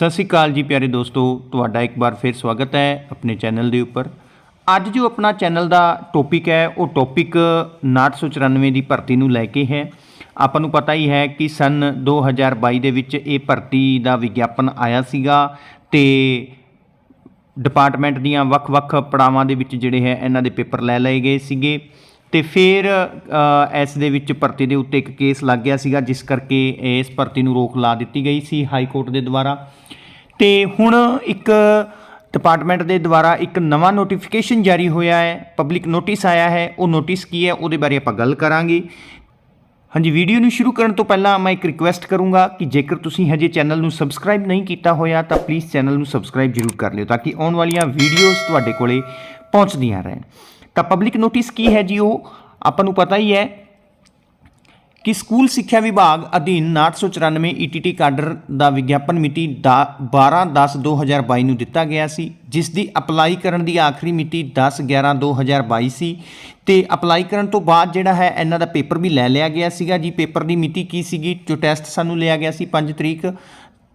ਸਤਿ ਸ਼੍ਰੀ ਅਕਾਲ ਜੀ ਪਿਆਰੇ ਦੋਸਤੋ, ਤੁਹਾਡਾ ਇੱਕ ਵਾਰ ਫਿਰ ਸਵਾਗਤ ਹੈ ਆਪਣੇ ਚੈਨਲ ਦੇ ਉੱਪਰ। ਅੱਜ ਜੋ ਆਪਣਾ ਚੈਨਲ ਦਾ ਟੌਪਿਕ ਹੈ, ਉਹ ਟੌਪਿਕ 994 ਦੀ ਭਰਤੀ ਨੂੰ ਲੈ ਕੇ ਹੈ। ਆਪਾਂ ਨੂੰ ਪਤਾ ਹੀ ਹੈ ਕਿ ਸਨ 2022 ਦੇ ਵਿੱਚ ਇਹ ਭਰਤੀ ਦਾ ਵਿਗਿਆਪਨ ਆਇਆ ਸੀਗਾ ਤੇ ਡਿਪਾਰਟਮੈਂਟ ਦੀਆਂ ਵੱਖ-ਵੱਖ ਪੜਾਵਾਂ ਦੇ ਵਿੱਚ ਜਿਹੜੇ ਹੈ, ਇਹਨਾਂ ਦੇ ਪੇਪਰ ਲੈ ਲਏ ਗਏ ਸੀਗੇ। ਤੇ ਫਿਰ ਇਸ ਦੇ ਵਿੱਚ ਭਰਤੀ ਦੇ ਉੱਤੇ ਇੱਕ ਕੇਸ ਲੱਗ ਗਿਆ ਸੀਗਾ, ਜਿਸ ਕਰਕੇ ਇਸ ਭਰਤੀ ਨੂੰ ਰੋਕ ਲਾ ਦਿੱਤੀ ਗਈ ਸੀ ਹਾਈ ਕੋਰਟ ਦੇ ਦੁਆਰਾ। ਤੇ ਹੁਣ ਇੱਕ ਡਿਪਾਰਟਮੈਂਟ ਦੇ ਦੁਆਰਾ ਇੱਕ ਨਵਾਂ ਨੋਟੀਫਿਕੇਸ਼ਨ ਜਾਰੀ ਹੋਇਆ ਹੈ ਪਬਲਿਕ ਨੋਟਿਸ ਆਇਆ ਹੈ। ਉਹ ਨੋਟਿਸ ਕੀ ਹੈ? ਉਹਦੇ ਬਾਰੇ ਆਪਾਂ ਗੱਲ ਕਰਾਂਗੇ। ਹਾਂਜੀ ਵੀਡੀਓ ਨੂੰ ਸ਼ੁਰੂ ਕਰਨ ਤੋਂ ਪਹਿਲਾਂ ਮੈਂ ਇੱਕ ਰਿਕੁਐਸਟ ਕਰੂੰਗਾ ਕਿ ਜੇਕਰ ਤੁਸੀਂ ਹਜੇ ਚੈਨਲ ਨੂੰ ਸਬਸਕ੍ਰਾਈਬ ਨਹੀਂ ਕੀਤਾ ਹੋਇਆ, ਤਾਂ ਪਲੀਜ਼ ਚੈਨਲ ਨੂੰ ਸਬਸਕ੍ਰਾਈਬ ਜ਼ਰੂਰ ਕਰ ਲਿਓ, ਤਾਂ ਕਿ ਆਉਣ ਵਾਲੀਆਂ ਵੀਡੀਓਜ਼ ਤੁਹਾਡੇ ਕੋਲੇ ਪਹੁੰਚਦੀਆਂ ਰਹਿਣ। ਤਾਂ ਪਬਲਿਕ ਨੋਟਿਸ ਕੀ ਹੈ ਜੀ ਉਹ? ਆਪਾਂ ਨੂੰ ਪਤਾ ਹੀ ਹੈ ਕਿ ਸਕੂਲ ਸਿੱਖਿਆ ਵਿਭਾਗ ਅਧੀਨ 994 ਈਟੀਟੀ ਕਾਡਰ ਦਾ ਵਿਗਿਆਪਨ ਮਿਤੀ 12/10/2022 ਨੂੰ ਦਿੱਤਾ ਗਿਆ ਸੀ, ਜਿਸ ਦੀ ਅਪਲਾਈ ਕਰਨ ਦੀ ਆਖਰੀ ਮਿਤੀ 10/11/2022 ਸੀ। ਤੇ ਅਪਲਾਈ ਕਰਨ ਤੋਂ ਬਾਅਦ ਜਿਹੜਾ ਹੈ, ਇਹਨਾਂ ਦਾ ਪੇਪਰ ਵੀ ਲੈ ਲਿਆ ਗਿਆ ਸੀਗਾ ਜੀ। ਪੇਪਰ ਦੀ ਮਿਤੀ ਕੀ ਸੀਗੀ? ਜੋ ਟੈਸਟ ਸਾਨੂੰ ਲਿਆ ਗਿਆ ਸੀ 5 ਤਰੀਕ।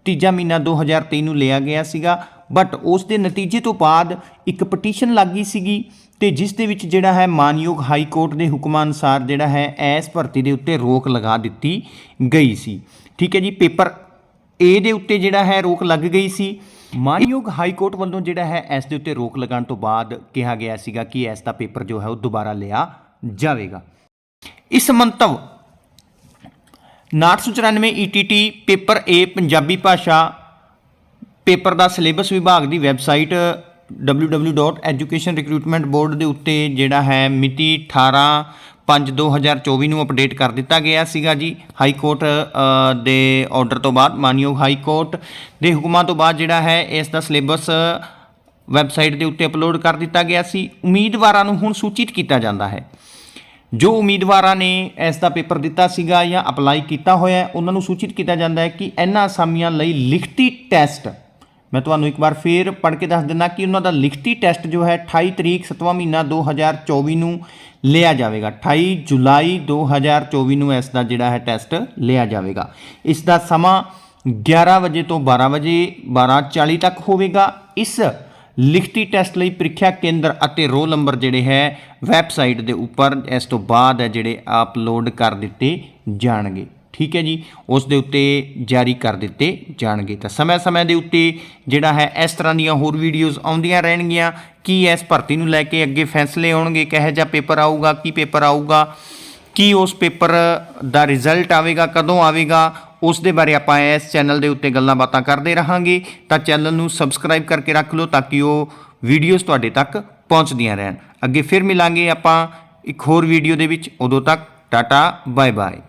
ਤੀਜਾ ਮਹੀਨਾ 2023 ਨੂੰ ਲਿਆ ਗਿਆ ਸੀਗਾ ਬਟ ਉਸ ਦੇ ਨਤੀਜੇ ਤੋਂ ਬਾਅਦ ਇੱਕ ਪਟੀਸ਼ਨ ਲੱਗੀ ਸੀਗੀ ਤੇ ਜਿਸ ਦੇ ਵਿੱਚ ਜਿਹੜਾ ਹੈ ਮਾਨਯੋਗ ਹਾਈ ਕੋਰਟ ਦੇ ਹੁਕਮਾਂ ਅਨੁਸਾਰ ਜਿਹੜਾ ਹੈ ਐਸ ਭਰਤੀ ਦੇ ਉੱਤੇ ਰੋਕ ਲਗਾ ਦਿੱਤੀ ਗਈ ਸੀ। ਠੀਕ ਹੈ ਜੀ, ਪੇਪਰ ਏ ਦੇ ਉੱਤੇ ਜਿਹੜਾ ਹੈ ਰੋਕ ਲੱਗ ਗਈ ਸੀ। ਮਾਨਯੋਗ ਹਾਈ ਕੋਰਟ ਵੱਲੋਂ ਜਿਹੜਾ ਹੈ ਇਸ ਦੇ ਉੱਤੇ ਰੋਕ ਲਗਾਉਣ ਤੋਂ ਬਾਅਦ ਕਿਹਾ ਗਿਆ ਸੀਗਾ ਕਿ ਇਸ ਦਾ ਪੇਪਰ ਜੋ ਹੈ ਉਹ ਦੁਬਾਰਾ ਲਿਆ ਜਾਵੇਗਾ। ਇਸ ਮੰਤਵ 994 ਈਟੀਟੀ ਪੇਪਰ ਏ ਪੰਜਾਬੀ ਭਾਸ਼ਾ ਪੇਪਰ ਦਾ ਸਿਲੇਬਸ ਵਿਭਾਗ ਦੀ ਵੈਬਸਾਈਟ www.educationrecruitmentboard ਦੇ ਉੱਤੇ ਜਿਹੜਾ ਹੈ ਮਿਤੀ 18 5 2024 ਨੂੰ ਅਪਡੇਟ ਕਰ ਦਿੱਤਾ ਗਿਆ ਸੀਗਾ ਜੀ। ਹਾਈ ਕੋਰਟ ਦੇ ਆਰਡਰ ਤੋਂ ਬਾਅਦ, ਮਾਨਯੋਗ ਹਾਈ ਕੋਰਟ ਦੇ ਹੁਕਮਾਂ ਤੋਂ ਬਾਅਦ ਜਿਹੜਾ ਹੈ ਇਸ ਦਾ ਸਿਲੇਬਸ ਵੈਬਸਾਈਟ ਦੇ ਉੱਤੇ ਅਪਲੋਡ ਕਰ ਦਿੱਤਾ ਗਿਆ ਸੀ। ਉਮੀਦਵਾਰਾਂ ਨੂੰ ਹੁਣ ਸੂਚਿਤ ਕੀਤਾ ਜਾਂਦਾ ਹੈ। ਜੋ ਉਮੀਦਵਾਰਾਂ ਨੇ ਇਸ ਦਾ ਪੇਪਰ ਦਿੱਤਾ ਸੀਗਾ ਜਾਂ ਅਪਲਾਈ ਕੀਤਾ ਹੋਇਆ ਉਹਨਾਂ ਨੂੰ ਸੂਚਿਤ ਕੀਤਾ ਜਾਂਦਾ ਹੈ ਕਿ ਇਹਨਾਂ ਅਸਾਮੀਆਂ ਲਈ ਲਿਖਤੀ ਟੈਸਟ, ਮੈਂ ਤੁਹਾਨੂੰ ਇੱਕ ਵਾਰ ਫੇਰ ਪੜ੍ਹ ਕੇ ਦੱਸ ਦਿੰਦਾ ਕਿ ਉਹਨਾਂ ਦਾ ਲਿਖਤੀ ਟੈਸਟ ਜੋ ਹੈ 28 ਤਰੀਕ 7ਵਾਂ ਮਹੀਨਾ 2024 ਨੂੰ ਲਿਆ ਜਾਵੇਗਾ। 28 ਜੁਲਾਈ 2024 ਨੂੰ ਇਸ ਦਾ ਜਿਹੜਾ ਹੈ ਟੈਸਟ ਲਿਆ ਜਾਵੇਗਾ। ਇਸ ਦਾ ਸਮਾਂ 11 ਵਜੇ ਤੋਂ 12 ਵਜੇ 12:40 ਤੱਕ ਹੋਵੇਗਾ। ਇਸ ਲਿਖਤੀ ਟੈਸਟ ਲਈ ਪ੍ਰੀਖਿਆ ਕੇਂਦਰ ਅਤੇ ਰੋਲ ਨੰਬਰ ਜਿਹੜੇ ਹੈ ਵੈਬਸਾਈਟ ਦੇ ਉੱਪਰ ਇਸ ਤੋਂ ਬਾਅਦ ਹੈ ਜਿਹੜੇ ਅਪਲੋਡ ਕਰ ਦਿੱਤੇ ਜਾਣਗੇ। ਠੀਕ ਹੈ ਜੀ? ਉਸ ਦੇ ਉੱਤੇ ਜਾਰੀ ਕਰ ਦਿੱਤੇ ਜਾਣਗੇ। ਤਾਂ ਸਮੇਂ-ਸਮੇਂ ਦੇ ਉੱਤੇ ਜਿਹੜਾ ਹੈ ਇਸ ਤਰ੍ਹਾਂ ਦੀਆਂ ਹੋਰ ਵੀਡੀਓਜ਼ ਆਉਂਦੀਆਂ ਰਹਿਣਗੀਆਂ। ਕੀ ਇਸ ਭਰਤੀ ਨੂੰ ਲੈ ਕੇ ਅੱਗੇ ਫੈਸਲੇ ਆਉਣਗੇ? ਕਿਹੋ ਜਿਹਾ ਪੇਪਰ ਆਊਗਾ? ਕੀ ਪੇਪਰ ਆਊਗਾ? ਕੀ ਉਸ ਪੇਪਰ ਦਾ ਰਿਜ਼ਲਟ ਆਵੇਗਾ, ਕਦੋਂ ਆਵੇਗਾ, ਉਸ ਦੇ ਬਾਰੇ ਆਪਾਂ ਇਸ ਚੈਨਲ ਦੇ ਉੱਤੇ ਗੱਲਾਂ ਬਾਤਾਂ ਕਰਦੇ ਰਹਾਂਗੇ। ਤਾਂ ਚੈਨਲ ਨੂੰ ਸਬਸਕ੍ਰਾਈਬ ਕਰਕੇ ਰੱਖ ਲਓ ਤਾਂ ਕਿ ਉਹ ਵੀਡੀਓਜ਼ ਤੁਹਾਡੇ ਤੱਕ ਪਹੁੰਚਦੀਆਂ ਰਹਿਣ। ਅੱਗੇ ਫਿਰ ਮਿਲਾਂਗੇ ਆਪਾਂ ਇੱਕ ਹੋਰ ਵੀਡੀਓ ਦੇ ਵਿੱਚ। ਉਦੋਂ ਤੱਕ ਟਾਟਾ ਬਾਏ ਬਾਏ